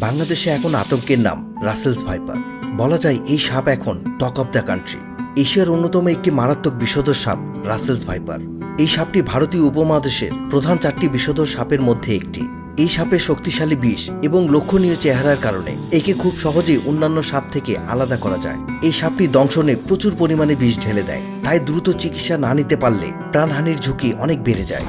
বাংলাদেশে এখন আতঙ্কের নাম, রাসেলস ভাইপার। বলা যায় এই সাপ এখন টক অব দ্য কান্ট্রি। এশিয়ার অন্যতম একটি মারাত্মক বিষধর সাপ, রাসেলস ভাইপার। এই সাপটি ভারতীয় উপমহাদেশের প্রধান চারটি বিষধর সাপের মধ্যে একটি। এই সাপের শক্তিশালী বিষ এবং লক্ষণীয় চেহারার কারণে একে খুব সহজেই অন্যান্য সাপ থেকে আলাদা করা যায়। এই সাপটি দংশনে প্রচুর পরিমাণে বিষ ঢেলে দেয়, তাই দ্রুত চিকিৎসা না নিতে পারলে প্রাণহানির ঝুঁকি অনেক বেড়ে যায়।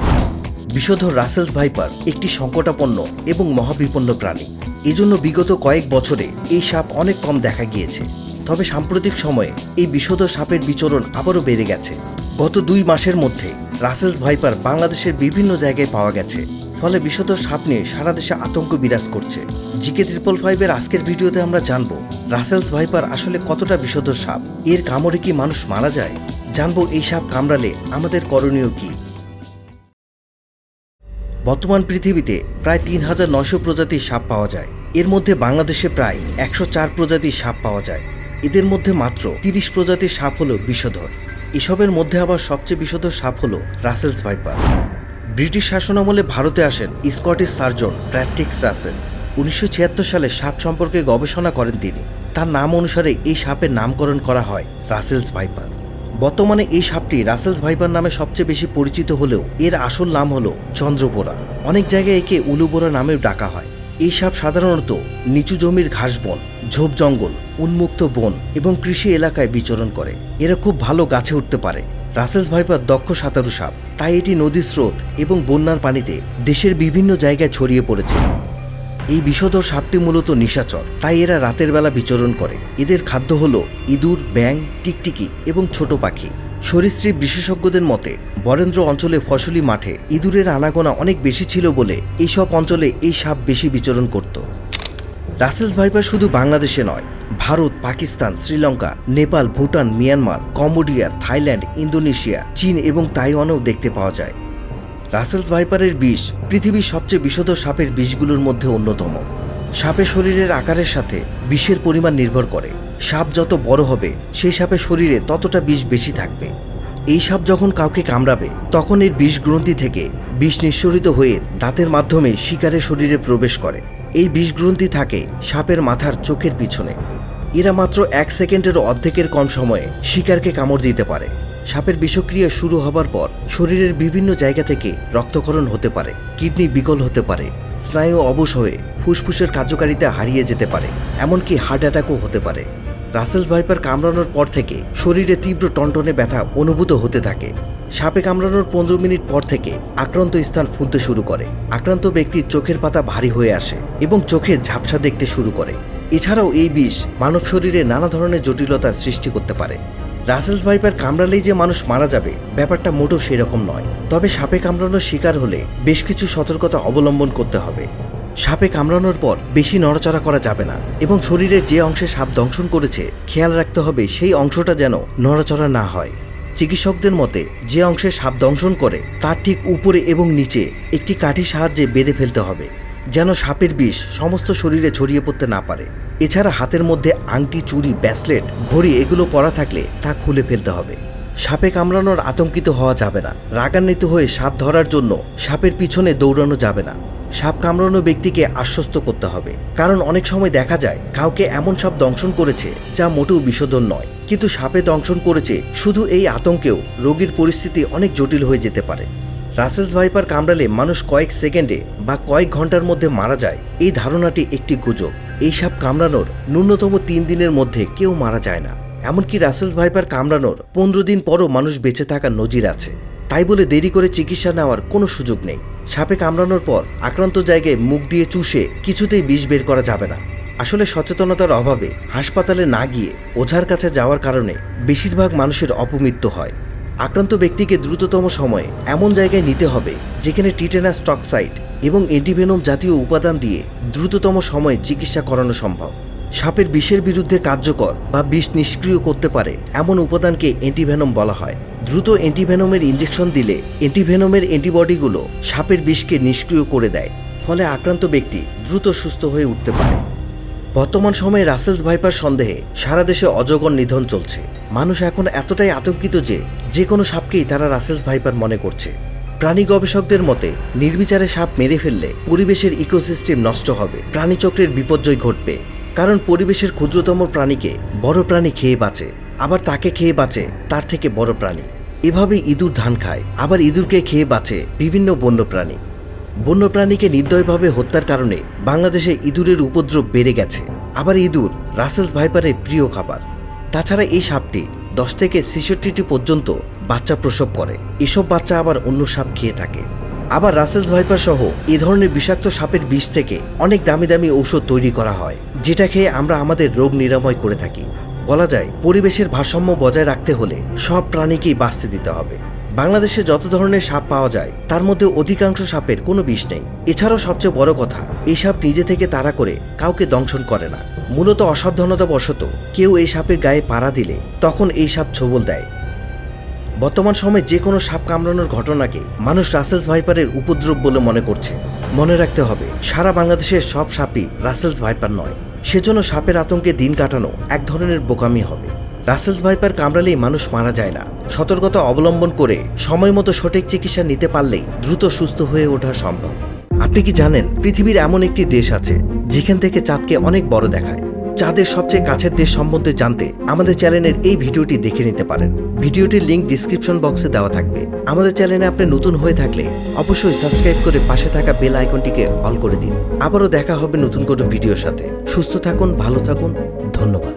বিষধর রাসেলস ভাইপার একটি সংকটাপন্ন এবং মহাবিপন্ন প্রাণী। এজন্য বিগত কয়েক বছরে এই সাপ অনেক কম দেখা গিয়েছে। তবে সাম্প্রতিক সময়ে এই বিষধর সাপের বিচরণ আবারও বেড়ে গেছে। গত দুই মাসের মধ্যে রাসেলস ভাইপার বাংলাদেশের বিভিন্ন জায়গায় পাওয়া গেছে। ফলে বিষধর সাপ নিয়ে সারা দেশে আতঙ্ক বিরাজ করছে। জিকে ট্রিপল ফাইভের আজকের ভিডিওতে আমরা জানব রাসেলস ভাইপার আসলে কতটা বিষধর সাপ? এর কামড়ে কি মানুষ মারা যায়? জানব এই সাপ কামড়ালে আমাদের করণীয় কী? বর্তমান পৃথিবীতে প্রায় তিন হাজার নয়শো প্রজাতির সাপ পাওয়া যায়। এর মধ্যে বাংলাদেশে প্রায় একশো চার প্রজাতির সাপ পাওয়া যায়। এদের মধ্যে মাত্র তিরিশ প্রজাতির সাপ হল বিষধর। এসবের মধ্যে আবার সবচেয়ে বিষধর সাপ হল রাসেলস ভাইপার। ব্রিটিশ শাসনামলে ভারতে আসেন স্কটিশ সার্জন প্র্যাট্রিক্স রাসেল। উনিশশো ছিয়াত্তর সালে সাপ সম্পর্কে গবেষণা করেন তিনি। তার নাম অনুসারে এই সাপের নামকরণ করা হয় রাসেলস ভাইপার। বর্তমানে এই সাপটি রাসেলস ভাইপার নামে সবচেয়ে বেশি পরিচিত হলেও এর আসল নাম হলো চন্দ্রবোরা অনেক জায়গায় একে উলুবোরা নামেও ডাকা হয়। এই সাপ সাধারণত নিচু জমির ঘাস বন ঝোপ জঙ্গল, উন্মুক্ত বন এবং কৃষি এলাকায় বিচরণ করে। এরা খুব ভালো গাছে উঠতে পারে। রাসেলস ভাইপার দক্ষ সাঁতারু সাপ, তাই এটি নদীর স্রোত এবং বন্যার পানিতে দেশের বিভিন্ন জায়গায় ছড়িয়ে পড়েছে। এই বিষধর সাপটি মূলত নিশাচর। তাই এরা রাতের বেলা বিচরণ করে। এদের খাদ্য হল ইঁদুর ব্যাং টিকটিকি এবং ছোট পাখি। সরীসৃপ বিশেষজ্ঞদের মতে, বরেন্দ্র অঞ্চলে ফসলি মাঠে ইঁদুরের আনাগোনা অনেক বেশি ছিল বলে এইসব অঞ্চলে এই সাপ বেশি বিচরণ করত। রাসেলস ভাইপার শুধু বাংলাদেশে নয়, Bharat, Pakistan, Sri Lanka, Nepal, Bhutan, Myanmar, Cambodia, Thailand, Indonesia, চীন এবং তাইওয়ানেও দেখতে পাওয়া যায়। রাসেলস ভাইপারের বিষ পৃথিবীর সবচেয়ে বিষধর সাপের বিষগুলোর মধ্যে অন্যতম। সাপের শরীরের আকারের সাথে বিষের পরিমাণ নির্ভর করে। সাপ যত বড় হবে, সেই সাপের শরীরে ততটা বিষ বেশি থাকবে। এই সাপ যখন কাউকে কামড়াবে, তখন এর বিষ গ্রন্থি থেকে বিষ নিঃসরিত হয়ে দাঁতের মাধ্যমে শিকারের শরীরে প্রবেশ করে। এই বিষ গ্রন্থি থাকে সাপের মাথার চোখের পিছনে। এরা মাত্র এক সেকেন্ডের অর্ধেকের কম সময়ে শিকারকে কামড় দিতে পারে। সাপের বিষক্রিয়া শুরু হবার পর শরীরের বিভিন্ন জায়গা থেকে রক্তক্ষরণ হতে পারে, কিডনি বিকল হতে পারে, স্নায়ু অবশ হয়ে ফুসফুসের কার্যকারিতা হারিয়ে যেতে পারে, এমনকি হার্ট অ্যাটাকও হতে পারে। রাসেলস ভাইপার কামড়ানোর পর থেকে শরীরে তীব্র টনটনে ব্যথা অনুভূত হতে থাকে। সাপে কামড়ানোর পনেরো মিনিট পর থেকে আক্রান্ত স্থান ফুলতে শুরু করে। আক্রান্ত ব্যক্তির চোখের পাতা ভারী হয়ে আসে এবং চোখে ঝাপসা দেখতে শুরু করে। এছাড়াও এই বিষ মানব শরীরে নানা ধরনের জটিলতার সৃষ্টি করতে পারে। রাসেলস ভাইপার কামড়ালেই যে মানুষ মারা যাবে, ব্যাপারটা মোটেও সেরকম নয়। তবে সাপে কামড়ানোর শিকার হলে বেশ কিছু সতর্কতা অবলম্বন করতে হবে। সাপে কামড়ানোর পর বেশি নড়াচড়া করা যাবে না এবং শরীরের যে অংশে সাপ দংশন করেছে, খেয়াল রাখতে হবে সেই অংশটা যেন নড়াচড়া না হয়। চিকিৎসকদের মতে, যে অংশে সাপ দংশন করে, তার ঠিক উপরে এবং নিচে একটি কাঠির সাহায্যে বেঁধে ফেলতে হবে। যেন সাপের বিষ সমস্ত শরীরে ছড়িয়ে পড়তে না পারে। এছাড়া হাতের মধ্যে আংটি, চুড়ি, ব্যাসলেট, ঘড়ি এগুলো পরা থাকলে তা খুলে ফেলতে হবে। সাপে কামড়ানোর আতঙ্কিত হওয়া যাবে না। রাগান্বিত হয়ে সাপ ধরার জন্য সাপের পিছনে দৌড়ানো যাবে না। সাপ কামড়ানো ব্যক্তিকে আশ্বস্ত করতে হবে। কারণ অনেক সময় দেখা যায়, কাউকে এমন সাপ দংশন করেছে যা মোটেও বিশোধন নয়। কিন্তু সাপে দংশন করেছে শুধু এই আতঙ্কেও রোগীর পরিস্থিতি অনেক জটিল হয়ে যেতে পারে। রাসেলস ভাইপার কামড়ালে মানুষ কয়েক সেকেন্ডে বা কয়েক ঘণ্টার মধ্যে মারা যায়। এই ধারণাটি একটি গুজব। এই সাপ কামড়ানোর ন্যূনতম তিন দিনের মধ্যে কেউ মারা যায় না। এমনকি রাসেলস ভাইপার কামড়ানোর পনেরো দিন পরও মানুষ বেঁচে থাকার নজির আছে। তাই বলে দেরি করে চিকিৎসা নেওয়ার কোনো সুযোগ নেই। সাপে কামড়ানোর পর আক্রান্ত জায়গায় মুখ দিয়ে চুষে কিছুতেই বিষ বের করা যাবে না। আসলে সচেতনতার অভাবে হাসপাতালে না গিয়ে ওঝার কাছে যাওয়ার কারণে বেশিরভাগ মানুষের অপমৃত্যু হয়। আক্রান্ত ব্যক্তিকে দ্রুততম সময়ে এমন জায়গায় নিতে হবে, যেখানে টিটেনাস টক্সাইড এবং এন্টিভেনম জাতীয় উপাদান দিয়ে দ্রুততম সময়ে চিকিৎসা করানো সম্ভব। সাপের বিষের বিরুদ্ধে কার্যকর বা বিষ নিষ্ক্রিয় করতে পারে এমন উপাদানকে অ্যান্টিভেনম বলা হয়। দ্রুত অ্যান্টিভেনমের ইঞ্জেকশন দিলে অ্যান্টিভেনমের অ্যান্টিবডিগুলো সাপের বিষকে নিষ্ক্রিয় করে দেয়, ফলে আক্রান্ত ব্যক্তি দ্রুত সুস্থ হয়ে উঠতে পারে। বর্তমান সময়ে রাসেলস ভাইপার সন্দেহে সারা দেশে অজগর নিধন চলছে। মানুষ এখন এতটাই আতঙ্কিত যে যে কোনো সাপকেই তারা রাসেলস ভাইপার মনে করছে। প্রাণী গবেষকদের মতে, নির্বিচারে সাপ মেরে ফেললে পরিবেশের ইকোসিস্টেম নষ্ট হবে, প্রাণীচক্রের বিপর্যয় ঘটবে, কারণ পরিবেশের ক্ষুদ্রতম প্রাণীকে বড় প্রাণী খেয়ে বাঁচে, আবার তাকে খেয়ে বাঁচে তার থেকে বড় প্রাণী। এভাবে ইঁদুর ধান খায়, আবার ইঁদুরকে খেয়ে বাঁচে বিভিন্ন বন্যপ্রাণী বন্যপ্রাণীকে নির্দয়ভাবে হত্যার কারণে বাংলাদেশে ইঁদুরের উপদ্রব বেড়ে গেছে। আবার ইঁদুর রাসেলস ভাইপারের প্রিয় খাবার। তাছাড়া এই সাপটি দশ থেকে ছেষট্টিটি পর্যন্ত বাচ্চা প্রসব করে। এসব বাচ্চা আবার অন্য সাপ খেয়ে থাকে। আবার রাসেলস ভাইপার সহ এ ধরনের বিষাক্ত সাপের বিষ থেকে অনেক দামি দামি ঔষধ তৈরি করা হয়, যেটা খেয়ে আমরা আমাদের রোগ নিরাময় করে থাকি। বলা যায়, পরিবেশের ভারসাম্য বজায় রাখতে হলে সব প্রাণীকেই বাঁচতে দিতে হবে। বাংলাদেশে যত ধরনের সাপ পাওয়া যায়, তার মধ্যে অধিকাংশ সাপের কোনো বিষ নেই। এছাড়াও সবচেয়ে বড় কথা, এই সাপ নিজে থেকে তাড়া করে কাউকে দংশন করে না। মূলত অসাবধানতাবশত কেউ এই সাপের গায়ে পাড়া দিলে তখন এই সাপ ছবল দেয়। বর্তমান সময়ে যে কোনো সাপ কামড়ানোর ঘটনাকে মানুষ রাসেলস ভাইপারের উপদ্রব বলে মনে করছে। মনে রাখতে হবে, সারা বাংলাদেশের সব সাপই রাসেলস ভাইপার নয়। সেজন্য সাপের আতঙ্কে দিন কাটানো এক ধরনের বোকামি হবে। রাসেলস ভাইপার কামড়ালেই মানুষ মারা যায় না। সতর্কতা অবলম্বন করে সময় মতো সঠিক চিকিৎসা নিতে পারলেই দ্রুত সুস্থ হয়ে ওঠা সম্ভব। আপনি কি জানেন, পৃথিবীর এমন একটি দেশ আছে, যেখান থেকে চাঁদকে অনেক বড় দেখায়। চাঁদের সবচেয়ে কাছের দেশ সম্বন্ধে জানতে আমাদের চ্যানেলের এই ভিডিওটি দেখে নিতে পারেন। ভিডিওটির লিঙ্ক ডিসক্রিপশন বক্সে দেওয়া থাকবে। আমাদের চ্যানেলে আপনি নতুন হয়ে থাকলে অবশ্যই সাবস্ক্রাইব করে পাশে থাকা বেল আইকনটিকে অল করে দিন। আবারও দেখা হবে নতুন কোনো ভিডিওর সাথে। সুস্থ থাকুন, ভালো থাকুন, ধন্যবাদ।